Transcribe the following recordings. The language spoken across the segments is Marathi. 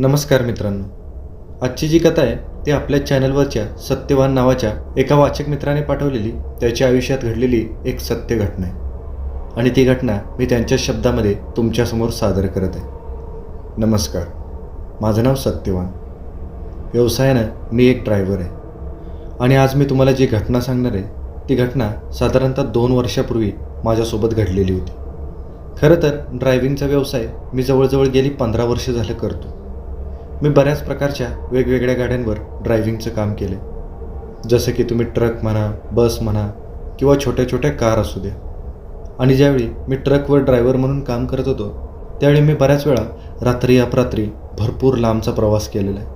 नमस्कार मित्रांनो. आजची जी कथा आहे ती आपल्या चॅनलवरच्या सत्यवान नावाच्या एका वाचक मित्राने पाठवलेली त्याच्या आयुष्यात घडलेली एक सत्य घटना आहे. आणि ती घटना मी त्यांच्या शब्दामध्ये तुमच्यासमोर सादर करत आहे. नमस्कार. माझं नाव सत्यवान. व्यवसायानं मी एक ड्रायव्हर आहे. आणि आज मी तुम्हाला जी घटना सांगणार आहे ती घटना साधारणतः दोन वर्षापूर्वी माझ्यासोबत घडलेली होती. खरं तर ड्रायव्हिंगचा व्यवसाय मी जवळजवळ गेली पंधरा वर्ष झालं करतो. मी बऱ्याच प्रकारच्या वेगवेगळ्या गाड्यांवर ड्रायव्हिंगचं काम केले जसं की तुम्ही ट्रक म्हणा बस म्हणा किंवा छोट्या छोट्या कार असू द्या. आणि ज्यावेळी मी ट्रकवर ड्रायव्हर म्हणून काम करत होतो त्यावेळी मी बऱ्याच वेळा रात्री अपरात्री भरपूर लांबचा प्रवास केलेला आहे.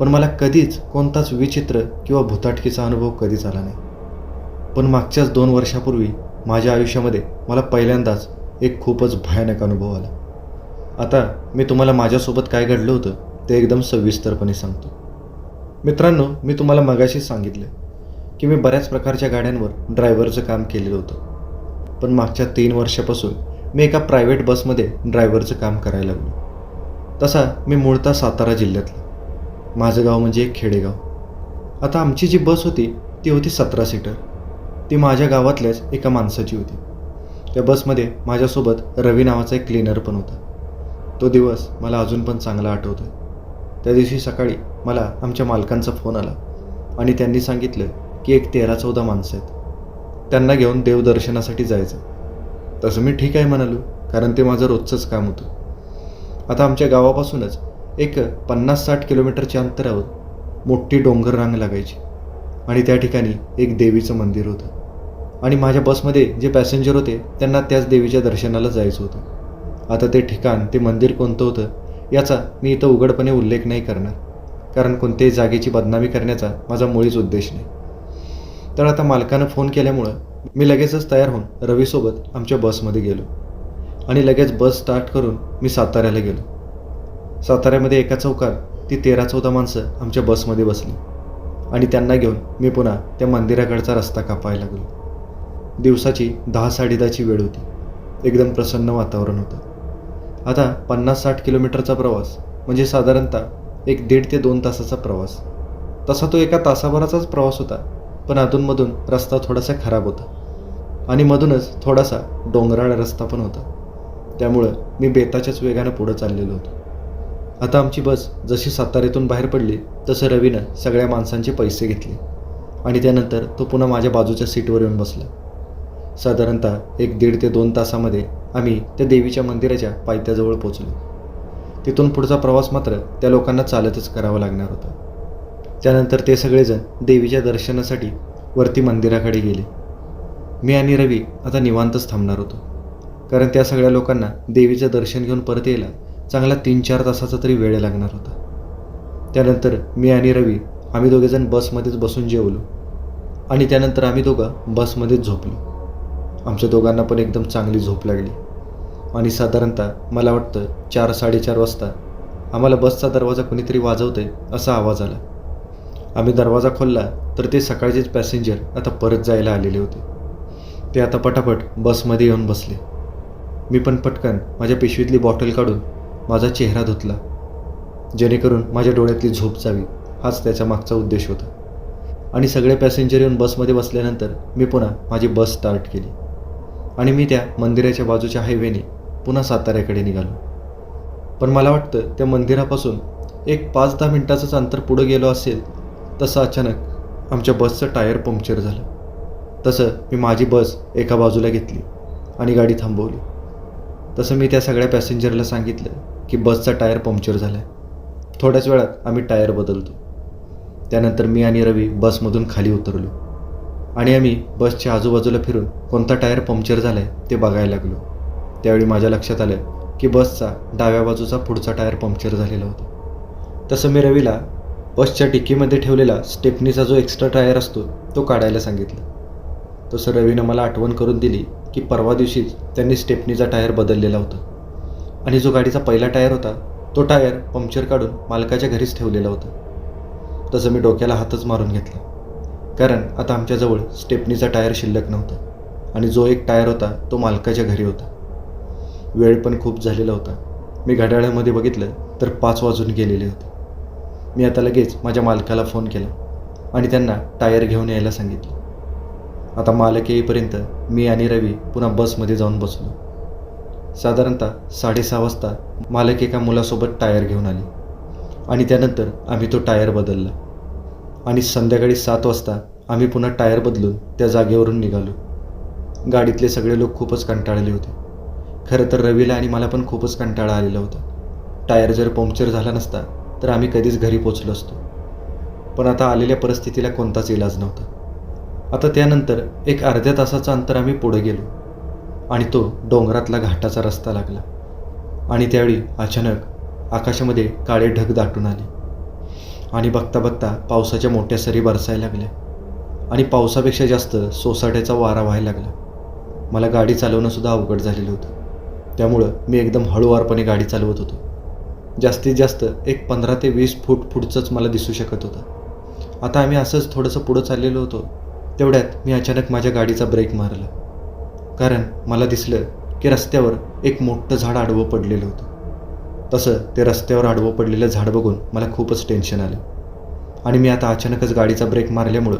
पण मला कधीच कोणताच विचित्र किंवा भुताटकीचा अनुभव कधीच आला नाही. पण मागच्याच दोन वर्षापूर्वी माझ्या आयुष्यामध्ये मला पहिल्यांदाच एक खूपच भयानक अनुभव आला. आता मी तुम्हाला माझ्यासोबत काय घडलं होतं ते एकदम सविस्तरपणे सांगतो. मित्रांनो मी तुम्हाला मगाशीच सांगितलं की मी बऱ्याच प्रकारच्या गाड्यांवर ड्रायव्हरचं काम केलेलं होतं. पण मागच्या तीन वर्षापासून मी एका प्रायव्हेट बसमध्ये ड्रायव्हरचं काम करायला लागलो. तसा मी मूळतः सातारा जिल्ह्यातला. माझं गाव म्हणजे एक खेडेगाव. आता आमची जी बस होती ती होती सतरा सीटर. ती माझ्या गावातल्याच एका माणसाची होती. त्या बसमध्ये माझ्यासोबत रवी नावाचा एक क्लीनर पण होता. तो दिवस मला अजून पण चांगला आठवतो त्या दिवशी सकाळी मला आमच्या मालकांचा फोन आला आणि त्यांनी सांगितलं की एक तेरा चौदा माणसं आहेत. त्यांना घेऊन देवदर्शनासाठी जायचं. तसं मी ठीक आहे म्हणालो कारण ते माझं रोजचंच काम होतं. आता आमच्या गावापासूनच एक पन्नास साठ किलोमीटरच्या अंतरावर मोठी डोंगर रांग लागायची आणि त्या ठिकाणी एक देवीचं मंदिर होतं. आणि माझ्या बसमध्ये जे पॅसेंजर होते त्यांना त्याच देवीच्या दर्शनाला जायचं होतं. आता ते ठिकाण ते मंदिर कोणतं होतं याचा मी इथं उघडपणे उल्लेख नाही करणार. कारण कोणत्याही जागेची बदनामी करण्याचा माझा मुळीच उद्देश नाही. तर आता मालकानं फोन केल्यामुळं मी लगेचच तयार होऊन रवीसोबत आमच्या बसमध्ये गेलो. आणि लगेच बस स्टार्ट करून मी साताऱ्याला गेलो. साताऱ्यामध्ये एका चौकात ती तेरा चौदा माणसं आमच्या बसमध्ये बसली. आणि त्यांना घेऊन मी पुन्हा त्या मंदिराकडचा रस्ता कापायला लागलो. दिवसाची दहा साडेदहाची वेळ होती. एकदम प्रसन्न वातावरण होतं. आता पन्नास साठ किलोमीटरचा प्रवास म्हणजे साधारणतः एक दीड ते दोन तासाचा प्रवास. तसा तो एका तासाभराचाच प्रवास होता पण अधूनमधून रस्ता थोडासा खराब होता. आणि मधूनच थोडासा डोंगराळ रस्ता पण होता. त्यामुळं मी बेताच्याच वेगानं पुढं चाललेलो होतो. आता आमची बस जशी सातारेतून बाहेर पडली तसं रवीनं सगळ्या माणसांचे पैसे घेतले. आणि त्यानंतर तो पुन्हा माझ्या बाजूच्या सीटवर येऊन बसला. साधारणतः एक दीड ते दोन तासामध्ये आम्ही त्या देवीच्या मंदिराच्या पायथ्याजवळ पोचलो. तिथून पुढचा प्रवास मात्र त्या लोकांना चालतच करावा लागणार होता. त्यानंतर ते सगळेजण देवीच्या दर्शनासाठी वरती मंदिराकडे गेले. मी आणि रवी आता निवांतच थांबणार होतो. कारण त्या सगळ्या लोकांना देवीचं दर्शन घेऊन परत यायला चांगला तीन चार तासाचा तरी वेळ लागणार होता. त्यानंतर मी आणि रवी आम्ही दोघेजण बसमध्येच बसून जेवलो. आणि त्यानंतर आम्ही दोघं बसमध्येच झोपलो. आमच्या दोघांना पण एकदम चांगली झोप लागली. आणि साधारणतः मला वाटतं चार साडेचार वाजता आम्हाला बसचा दरवाजा कुणीतरी वाजवतंय असा आवाज आला. आम्ही दरवाजा खोलला तर ते सकाळचेच पॅसेंजर आता परत जायला आलेले होते. ते आता पटापट बसमध्ये येऊन बसले. मी पण पटकन माझ्या पिशवीतली बॉटल काढून माझा चेहरा धुतला जेणेकरून माझ्या डोळ्यातली झोप जावी हाच त्याच्या मागचा उद्देश होता. आणि सगळे पॅसेंजर येऊन बसमध्ये बसल्यानंतर मी पुन्हा माझी बस स्टार्ट केली. आणि मी त्या मंदिराच्या बाजूच्या हायवेने पुन्हा साताऱ्याकडे निघालो. पण मला वाटतं त्या मंदिरापासून एक पाच दहा मिनटाचंच अंतर पुढं गेलो असेल तसं अचानक आमच्या बसचं टायर पंक्चर झालं. तसं मी माझी बस एका बाजूला घेतली आणि गाडी थांबवली. तसं मी त्या सगळ्या पॅसेंजरला सांगितलं की बसचा टायर पंक्चर झाला आहे थोड्याच वेळात आम्ही टायर बदलतो. त्यानंतर मी आणि रवी बसमधून खाली उतरलो आणि आम्ही बसच्या आजूबाजूला फिरून कोणता टायर पंक्चर झाला आहे ते बघायला लागलो. त्यावेळी माझ्या लक्षात आलं की बसचा डाव्या बाजूचा पुढचा टायर पंक्चर झालेला होता. तसं मी रवीला बसच्या टिकीमध्ये ठेवलेला स्टेपनीचा जो एक्स्ट्रा टायर असतो तो काढायला सांगितलं. तसं रवीनं मला आठवण करून दिली की परवा दिवशीच त्यांनी स्टेपनीचा टायर बदललेला होता. आणि जो गाडीचा पहिला टायर होता तो टायर पंक्चर काढून मालकाच्या घरीच ठेवलेला होता. तसं मी डोक्याला हातच मारून घेतला. कारण आता आमच्याजवळ स्टेपनीचा टायर शिल्लक नव्हता आणि जो एक टायर होता तो मालकाच्या घरी होता. वेळ पण खूप झालेला होता. मी घड्याळामध्ये बघितलं तर पाच वाजून गेलेले होते. मी आता लगेच माझ्या मालकाला फोन केला आणि त्यांना टायर घेऊन यायला सांगितलं. आता मालक येईपर्यंत मी आणि रवी पुन्हा बसमध्ये जाऊन बसलो. साधारणतः साडेसहा वाजता मालक एका मुलासोबत टायर घेऊन आले आणि त्यानंतर आम्ही तो टायर बदलला. आणि संध्याकाळी सात वाजता आम्ही पुन्हा टायर बदलून त्या जागेवरून निघालो. गाडीतले सगळे लोक खूपच कंटाळले होते. खरं तर रवीला आणि मला पण खूपच कंटाळा आलेला होता. टायर जर पंक्चर झाला नसता तर आम्ही कधीच घरी पोचलो असतो. पण आता आलेल्या परिस्थितीला कोणताच इलाज नव्हता. आता त्यानंतर एक अर्ध्या तासाचं अंतर आम्ही पुढे गेलो. आणि तो डोंगरातला घाटाचा रस्ता लागला. आणि त्यावेळी अचानक आकाशामध्ये काळे ढग दाटून आले. आणि बघता बघता पावसाच्या मोठ्या सरी बरसायला लागल्या. आणि पावसापेक्षा जास्त सोसाट्याचा वारा व्हायला लागला. मला गाडी चालवणंसुद्धा अवघड झालेलं होतं. त्यामुळं मी एकदम हळूवारपणे गाडी चालवत होतो. जास्तीत जास्त एक पंधरा ते वीस फूट पुढचंच मला दिसू शकत होतं. आता आम्ही असंच थोडंसं पुढं चाललेलो होतो. तेवढ्यात मी अचानक माझ्या गाडीचा ब्रेक मारला. कारण मला दिसलं की रस्त्यावर एक मोठं झाड आडवं पडलेलं होतं. तसं ते रस्त्यावर आडवं पडलेलं झाड बघून मला खूपच टेन्शन आलं. आणि मी आता अचानकच गाडीचा ब्रेक मारल्यामुळं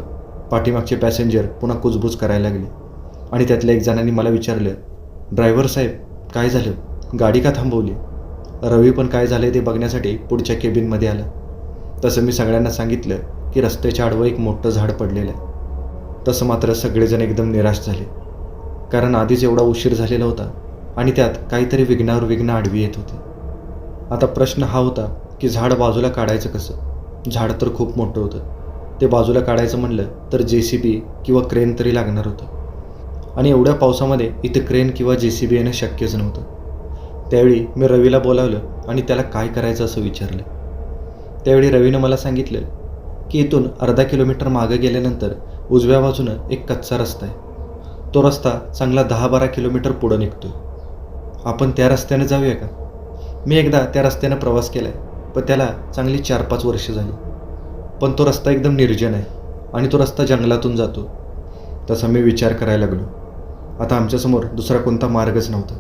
पाठीमागचे पॅसेंजर पुन्हा कुजबूज करायला लागले. आणि त्यातल्या एक जणांनी मला विचारलं ड्रायव्हर साहेब काय झालं? गाडी का थांबवली? रवी पण काय झालं ते बघण्यासाठी पुढच्या केबिनमध्ये आला. तसं मी सगळ्यांना सांगितलं की रस्त्याच्या आडवं एक मोठं झाड पडलेलं आहे. तसं मात्र सगळेजण एकदम निराश झाले. कारण आधीच एवढा उशीर झालेला होता आणि त्यात काहीतरी विघ्नावर विघ्न आडवी येत होते. आता प्रश्न हा होता की झाड बाजूला काढायचं कसं? झाड तर खूप मोठं होतं. ते बाजूला काढायचं म्हणलं तर जे सी बी किंवा क्रेन तरी लागणार होतं. आणि एवढ्या पावसामध्ये इथं क्रेन किंवा जे सी बी येणं शक्यच नव्हतं. त्यावेळी मी रवीला बोलावलं आणि त्याला काय करायचं असं विचारलं. त्यावेळी रवीनं मला सांगितलं की इथून अर्धा किलोमीटर मागं गेल्यानंतर उजव्या बाजूनं एक कच्चा रस्ता आहे. तो रस्ता चांगला दहा बारा किलोमीटर पुढं निघतो आपण त्या रस्त्यानं जाऊया का? मी एकदा त्या रस्त्यानं प्रवास केला आहे पण त्याला चांगली चार पाच वर्ष झाली. पण तो रस्ता एकदम निर्जन आहे आणि तो रस्ता जंगलातून जातो. तसा मी विचार करायला लागलो. आता आमच्यासमोर दुसरा कोणता मार्गच नव्हता.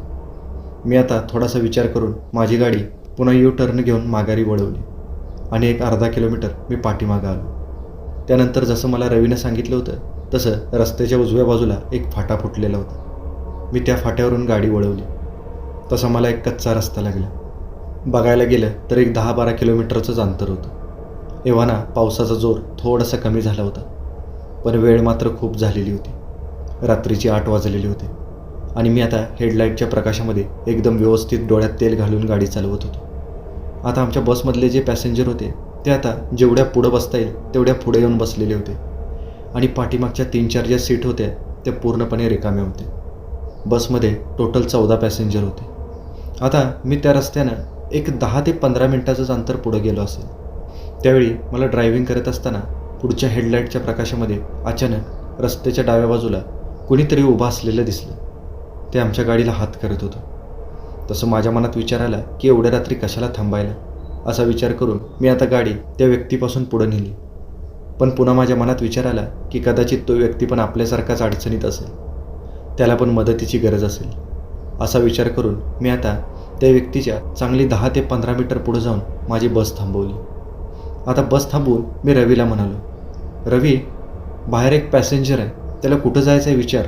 मी आता थोडासा विचार करून माझी गाडी पुन्हा यू टर्न घेऊन माघारी वळवली आणि एक अर्धा किलोमीटर मी पाठीमागं आलो. त्यानंतर जसं मला रवीनं सांगितलं होतं तसं रस्त्याच्या उजव्या बाजूला एक फाटा फुटलेला होता. मी त्या फाट्यावरून गाडी वळवली. तसा मला एक कच्चा रस्ता लागला. बघायला गेलं तर एक दहा बारा किलोमीटरचंच अंतर होतं. एव्हाना पावसाचा जोर थोडासा कमी झाला होता. पण वेळ मात्र खूप झालेली होती. रात्रीची आठ वाजलेली होते. आणि मी आता हेडलाईटच्या प्रकाशामध्ये एकदम व्यवस्थित डोळ्यात तेल घालून गाडी चालवत होतो. आता आमच्या बसमधले जे पॅसेंजर होते ते आता जेवढ्या पुढं बसता येईल तेवढ्या पुढे येऊन बसलेले होते. आणि पाठीमागच्या तीन चार ज्या सीट होत्या त्या पूर्णपणे रिकाम्या होते बसमध्ये टोटल चौदा पॅसेंजर होते. आता मी त्या रस्त्यानं एक दहा ते पंधरा मिनटाचंच अंतर पुढं गेलो असेल. त्यावेळी मला ड्रायव्हिंग करत असताना पुढच्या हेडलाईटच्या प्रकाशामध्ये अचानक रस्त्याच्या डाव्या बाजूला कुणीतरी उभा असलेलं दिसलं. ते आमच्या गाडीला हात करत होतं. तसं माझ्या मनात विचार आला की एवढ्या रात्री कशाला थांबायला? असा विचार करून मी आता गाडी त्या व्यक्तीपासून पुढं नेली. पण पुन्हा माझ्या मनात विचार आला की कदाचित तो व्यक्ती पण आपल्यासारखाच अडचणीत असेल. त्याला पण मदतीची गरज असेल. असा विचार करून मी आता त्या व्यक्तीच्या चांगली दहा ते पंधरा मीटर पुढं जाऊन माझी बस थांबवली. आता बस थांबवून मी रवीला म्हणालो रवी बाहेर एक पॅसेंजर आहे. त्याला कुठं जायचं आहे विचार?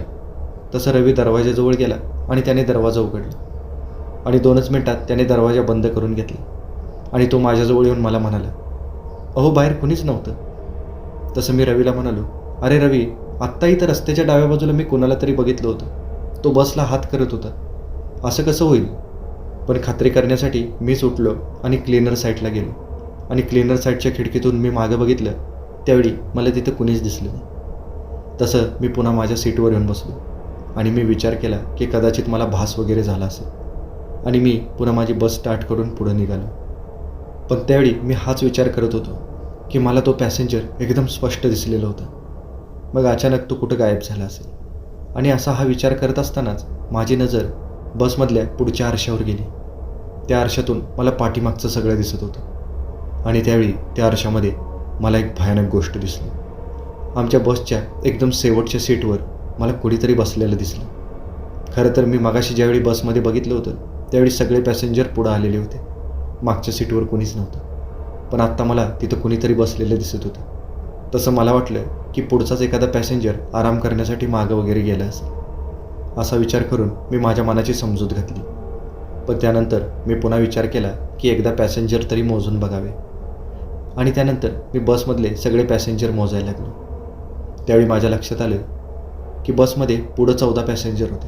तसं रवी दरवाजाजवळ गेला आणि त्याने दरवाजा उघडला. आणि दोनच मिनटात त्याने दरवाजा बंद करून घेतला. आणि तो माझ्याजवळ येऊन मला म्हणाला अहो बाहेर कुणीच नव्हतं. तसं मी रवीला म्हणालो अरे रवी आत्ता इथं रस्त्याच्या डाव्या बाजूला मी कोणाला तरी बघितलं होतं. तो बसला हात करत होता. असं कसं होईल? पण खात्री करण्यासाठी मीच उठलो आणि क्लीनर साईडला गेलो. आणि क्लीनर साईडच्या खिडकीतून मी मागं बघितलं त्यावेळी मला तिथं कुणीच दिसलं नाही. तसं मी पुन्हा माझ्या सीटवर येऊन बसलो. आणि मी विचार केला की कदाचित मला भास वगैरे झाला असेल. आणि मी पुन्हा माझी बस स्टार्ट करून पुढं निघालो. पण त्यावेळी मी हाच विचार करत होतो की मला तो पॅसेंजर एकदम स्पष्ट दिसलेला होता. मग अचानक तो कुठं गायब झाला असेल? आणि असा हा विचार करत असतानाच माझी नजर बसमधल्या पुढच्या आरशावर गेली. त्या आरशातून मला पाठीमागचं सगळं दिसत होतं. आणि त्यावेळी त्या आरशामध्ये मला एक भयानक गोष्ट दिसली. आमच्या बसच्या एकदम शेवटच्या सीटवर मला कुणीतरी बसलेलं दिसलं. खरं तर मी मगाशी ज्यावेळी बसमध्ये बघितलं होतं त्यावेळी सगळे पॅसेंजर पुढं आलेले होते. मागच्या सीटवर कोणीच नव्हतं. पण आत्ता मला तिथं कुणीतरी बसलेलं दिसत होतं. तसं मला वाटलं की पुढचाच एखादा पॅसेंजर आराम करण्यासाठी मागं वगैरे गेला असेल. असा विचार करून मी माझ्या मनाची समजूत घातली. पण त्यानंतर मी पुन्हा विचार केला की एकदा पॅसेंजर तरी मोजून बघावे. आणि त्यानंतर मी बसमधले सगळे पॅसेंजर मोजायला लागलो. त्यावेळी माझ्या लक्षात आलं की बसमध्ये पुढं चौदा पॅसेंजर होते.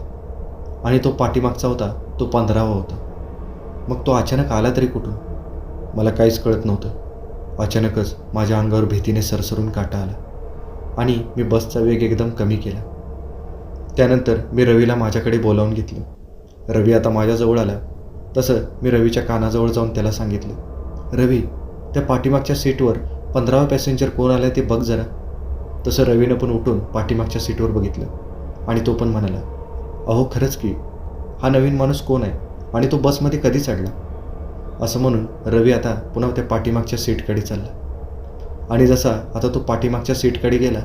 आणि तो पाठीमागचा होता तो पंधरावा होता. मग तो अचानक आला तरी कुठून? मला काहीच कळत नव्हतं. अचानकच माझ्या अंगावर भीतीने सरसरून काटा आला. आणि मी बसचा वेग एकदम कमी केला. त्यानंतर मी रवीला माझ्याकडे बोलावून घेतलं. रवी आता माझ्याजवळ आला. तसं मी रवीच्या कानाजवळ जाऊन त्याला सांगितलं. रवी त्या पाठीमागच्या सीटवर पंधरावा पॅसेंजर कोण आला ते बघ जरा. तसं रवीनं पण उठून पाठीमागच्या सीटवर बघितलं. आणि तो पण म्हणाला अहो खरंच की हा नवीन माणूस कोण आहे आणि तो बसमध्ये कधी चढला? असं म्हणून रवी आता पुन्हा त्या पाठीमागच्या सीटकडे चालला. आणि जसा आता तो पाठीमागच्या सीटकडे गेला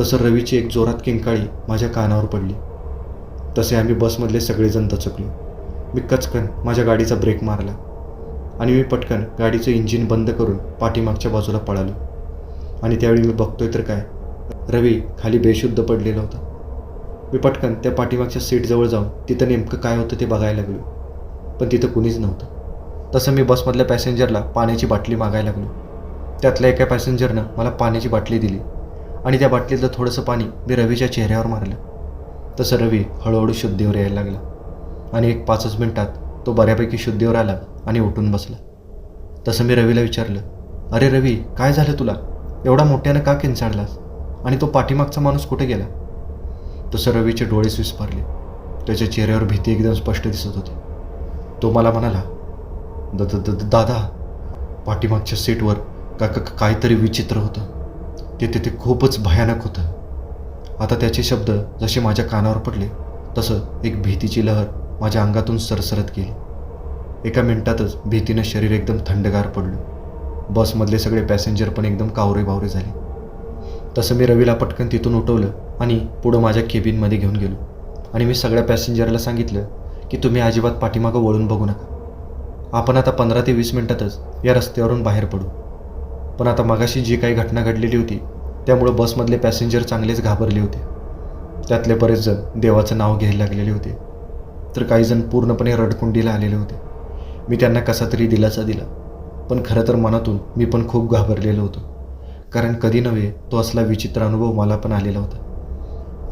तसं रवीची एक जोरात किंकाळी माझ्या कानावर पडली. तसे आम्ही बसमधले सगळेजण दचकलो. मी कचकन माझ्या गाडीचा ब्रेक मारला आणि मी पटकन गाडीचं इंजिन बंद करून पाठीमागच्या बाजूला पळालो. आणि त्यावेळी मी बघतोय तर काय? रवी खाली बेशुद्ध पडलेला होता. मी पटकन त्या पाठीमागच्या सीटजवळ जाऊन तिथं नेमकं काय होतं ते बघायला लागलो. पण तिथं कुणीच नव्हतं. तसं मी बसमधल्या पॅसेंजरला पाण्याची बाटली मागायला लागलो. त्यातल्या एका पॅसेंजरनं मला पाण्याची बाटली दिली आणि त्या बाटलीतलं थोडंसं पाणी मी रवीच्या चेहऱ्यावर मारलं. तसं रवी हळूहळू शुद्धीवर यायला लागला आणि एक पाचच मिनटात तो बऱ्यापैकी शुद्धीवर आला आणि उठून बसला. तसं मी रवीला विचारलं अरे रवी काय झालं तुला? एवढा मोठ्यानं का किंचाळलास आणि तो पाठीमागचा माणूस कुठे गेला? तसं रवीचे डोळेच विस्फारले त्याच्या चेहऱ्यावर भीती एकदम स्पष्ट दिसत होती. तो मला म्हणाला द द- दादा पाठीमागच्या सीटवर का का- काहीतरी विचित्र होतं. ते तिथे खूपच भयानक होतं. आता त्याचे शब्द जसे माझ्या कानावर पडले तसं एक भीतीची लहर माझ्या अंगातून सरसरत गेली. एका मिनिटातच भीतीनं शरीर एकदम थंडगार पडलं. बसमधले सगळे पॅसेंजर पण एकदम कावरे बावरे झाले. तसं मी रवीला पटकन तिथून उठवलं आणि पुढं माझ्या केबिनमध्ये घेऊन गेलो. आणि मी सगळ्या पॅसेंजरला सांगितलं की तुम्ही अजिबात पाठीमागं वळून बघू नका. आपण आता पंधरा ते वीस मिनटातच या रस्त्यावरून बाहेर पडू. पण आता मगाशी जी काही घटना घडलेली होती त्यामुळं बसमधले पॅसेंजर चांगलेच घाबरले होते. त्यातले बरेच जण देवाचं नाव घ्यायला लागलेले होते. तर काही जण पूर्णपणे रडकुंडीला आलेले होते. मी त्यांना कसा तरी दिलासा दिला. पण खरं तर मनातून मी पण खूप घाबरलेलो होतो. कारण कधी नव्हे तो असला विचित्र अनुभव मला पण आलेला होता.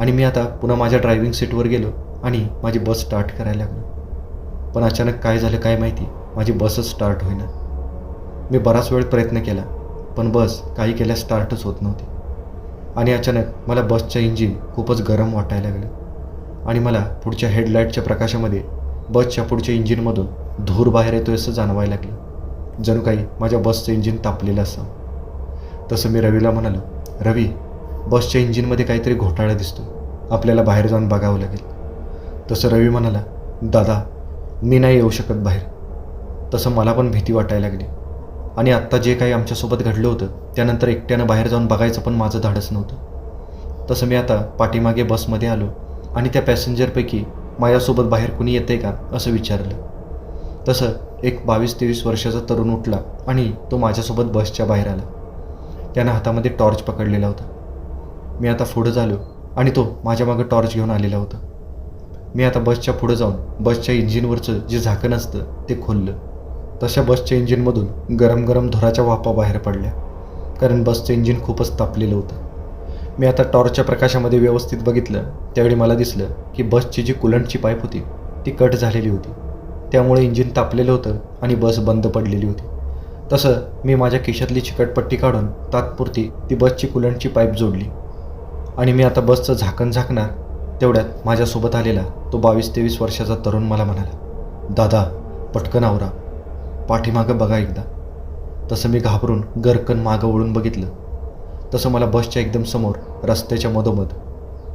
आणि मी आता पुन्हा माझ्या ड्रायव्हिंग सीटवर गेलो आणि माझी बस स्टार्ट करायला लागलो. पण अचानक काय झालं काय माहिती माझी बसच स्टार्ट होईना. मी बराच वेळ प्रयत्न केला पण बस काही केल्या स्टार्टच होत नव्हती. आणि अचानक मला बसचं इंजिन खूपच गरम वाटायला लागलं. आणि मला पुढच्या हेडलाईटच्या प्रकाशामध्ये बसच्या पुढच्या इंजिनमधून धूर बाहेर येतोय असं जाणवायला लागलं. जणू काही माझ्या बसचं इंजिन तापलेलं असावं तसं मी रवीला म्हणालो रवी बसच्या इंजिनमध्ये काहीतरी घोटाळा दिसतो आपल्याला बाहेर जाऊन बघावं लागेल. तसं रवी म्हणाला दादा मी नाही येऊ शकत बाहेर. तसं मला पण भीती वाटायला लागली. आणि आत्ता जे काही आमच्यासोबत घडलं होतं त्यानंतर एकट्यानं बाहेर जाऊन बघायचं पण माझं धाडस नव्हतं. तसं मी आता पाठीमागे बसमध्ये आलो आणि त्या पॅसेंजरपैकी माझ्यासोबत बाहेर कुणी येते का असं विचारलं. तसं एक बावीस तेवीस वर्षाचा तरुण उठला आणि तो माझ्यासोबत बसच्या बाहेर आला. त्यानं हातामध्ये टॉर्च पकडलेला होता. मी आता पुढं झालो आणि तो माझ्या मागं टॉर्च घेऊन आलेला होता. मी आता बसच्या पुढं जाऊन बसच्या इंजिनवरचं जे झाकण असतं ते खोललं. तशा बसच्या इंजिनमधून गरम गरम धुराच्या वापा बाहेर पडल्या. कारण बसचं इंजिन खूपच तापलेलं होतं. मी आता टॉर्चच्या प्रकाशामध्ये व्यवस्थित बघितलं त्यावेळी मला दिसलं की बसची जी कुलंटची पाईप होती ती कट झालेली होती. त्यामुळे इंजिन तापलेलं होतं आणि बस बंद पडलेली होती. तसं मी माझ्या खिशातली चिकटपट्टी काढून तात्पुरती ती बसची कुलंटची पाईप जोडली. आणि मी आता बसचं झाकण झाकणार तेवढ्यात माझ्यासोबत आलेला तो बावीस तेवीस वर्षाचा तरुण मला म्हणाला दादा पटकन आवरा. पाठीमागं बघा एकदा. तसं मी घाबरून गरकन मागं वळून बघितलं. तसं मला बसच्या एकदम समोर रस्त्याच्या मधोमध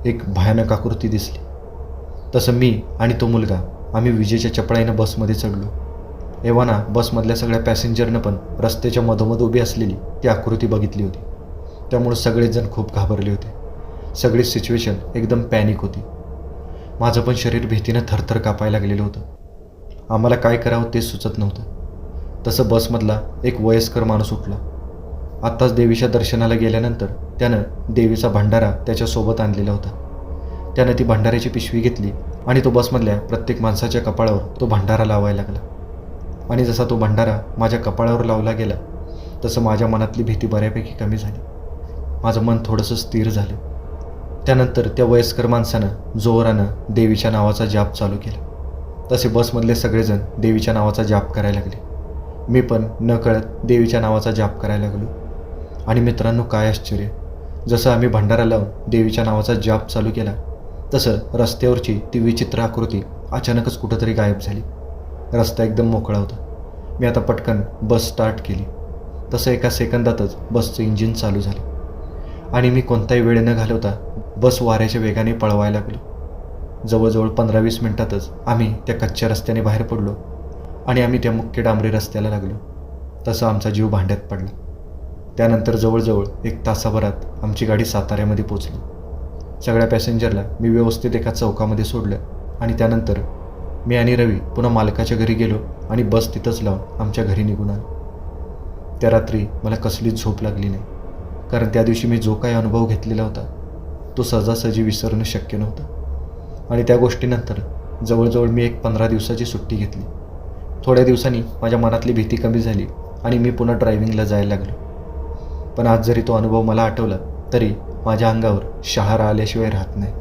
एक भयानक आकृती दिसली. तसं मी आणि तो मुलगा आम्ही विजेच्या चपळाईनं बसमध्ये चढलो. एव्हाना बसमधल्या सगळ्या पॅसेंजरनं पण रस्त्याच्या मधोमध उभी असलेली ती आकृती बघितली होती. त्यामुळे सगळेजण खूप घाबरले होते. सगळी सिच्युएशन एकदम पॅनिक होती. माझं पण शरीर भीतीनं थरथर कापायला लागलेलं होतं. आम्हाला काय करावं तेच सुचत नव्हतं. तसं बसमधला एक वयस्कर माणूस उठला. आत्ताच देवीच्या दर्शनाला गेल्यानंतर त्यानं देवीचा भंडारा त्याच्यासोबत आणलेला होता. त्यानं ती भंडाऱ्याची पिशवी घेतली आणि तो बसमधल्या प्रत्येक माणसाच्या कपाळावर तो भंडारा लावायला लागला. आणि जसा तो भंडारा माझ्या कपाळावर लावला गेला तसं माझ्या मनातली भीती बऱ्यापैकी कमी झाली. माझं मन थोडंसं स्थिर झालं. त्यानंतर त्या वयस्कर माणसानं जोरानं देवीच्या नावाचा जाप चालू केला. तसे बसमधले सगळेजण देवीच्या नावाचा जाप करायला लागले. मी पण नकळत देवीच्या नावाचा जाप करायला लागलो. आणि मित्रांनो काय आश्चर्य! जसं आम्ही भंडारा लावून देवीच्या नावाचा जाप चालू केला तसं रस्त्यावरची ती विचित्र आकृती अचानकच कुठंतरी गायब झाली. रस्ता एकदम मोकळा होता. मी आता पटकन बस स्टार्ट केली. तसं एका सेकंदातच बसचं इंजिन चालू झालं. आणि मी कोणताही वेळ न घालवता बस वाऱ्याच्या वेगाने पळवायला लागलो. जवळजवळ पंधरा वीस मिनटातच आम्ही त्या कच्च्या रस्त्याने बाहेर पडलो आणि आम्ही त्या मुख्य डांबरी रस्त्याला लागलो. तसं आमचा जीव भांड्यात पडला. त्यानंतर जवळजवळ एक तासाभरात आमची गाडी साताऱ्यामध्ये पोचली सगळ्या पॅसेंजरला मी व्यवस्थित एका चौकामध्ये सोडलं आणि त्यानंतर मी आणि रवी पुन्हा मालकाच्या घरी गेलो आणि बस तिथंच लावून आमच्या घरी निघून आलो. त्या रात्री मला कसलीच झोप लागली नाही कारण त्या दिवशी मी जो काही अनुभव घेतलेला होता तो सहजासहजी विसरणं शक्य नव्हतं. आणि त्या गोष्टीनंतर जवळजवळ मी एक पंधरा दिवसाची सुट्टी घेतली. थोड्या दिवसांनी माझ्या मनातली भीती कमी झाली आणि मी पुन्हा ड्रायव्हिंगला जायला लागलो. पण आज जरी तो अनुभव मला आठवला तरी माझ्या अंगावर शहारा आल्याशिवाय राहत नाही.